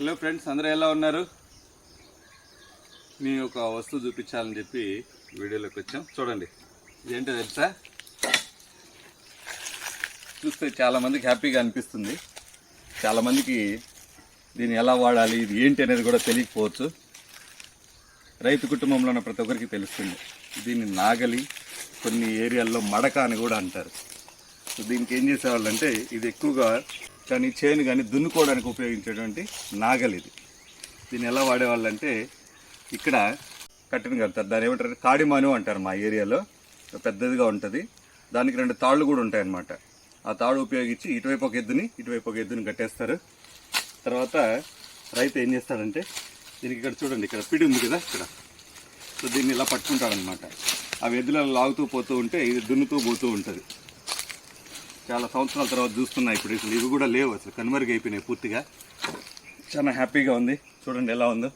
Hello friends అందరూ ఎలా ఉన్నారు? మీ ఒక వస్తువు చూపించాలని చెప్పి వీడియోలోకి వచ్చాం. చూడండి ఇదేంటో తెలుసా? చూస్తే చాలామందికి హ్యాపీగా అనిపిస్తుంది. చాలామందికి దీన్ని ఎలా వాడాలి ఇది ఏంటి అనేది కూడా తెలియకపోవచ్చు. రైతు కుటుంబంలో ఉన్న ప్రతి ఒక్కరికి తెలుస్తుంది. దీన్ని నాగలి కొన్ని ఏరియాల్లో మడక అని కూడా అంటారు. సో దీనికి ఏం చేసేవాళ్ళంటే ఇది ఎక్కువగా కానీ చేను కానీ దున్నుకోవడానికి ఉపయోగించేటువంటి నాగలి ఇది. దీన్ని ఎలా వాడేవాళ్ళంటే ఇక్కడ కట్టిన కడతారు దాన్ని ఏమంటారు? కాడిమాను అంటారు మా ఏరియాలో. పెద్దదిగా ఉంటుంది. దానికి రెండు తాళ్ళు కూడా ఉంటాయన్నమాట. ఆ తాడు ఉపయోగించి ఇటువైపు ఒక ఎద్దుని ఇటువైపు ఒక ఎద్దుని కట్టేస్తారు. తర్వాత రైతు ఏం చేస్తాడంటే దీనికి ఇక్కడ చూడండి ఇక్కడ పిడి ఉంది కదా ఇక్కడ. సో దీన్ని ఇలా పట్టుకుంటాడనమాట ఆ ఎద్దులలో లాగుతూ పోతూ ఉంటే ఇది దున్నుతూ పోతూ ఉంటుంది. చాలా సంవత్సరాల తర్వాత చూస్తున్నా ఇప్పుడు అసలు ఇవి కూడా లేవు అసలు. కనుమరుగైపోయినాయి పూర్తిగా. చాలా హ్యాపీగా ఉంది. చూడండి ఎలా ఉందో.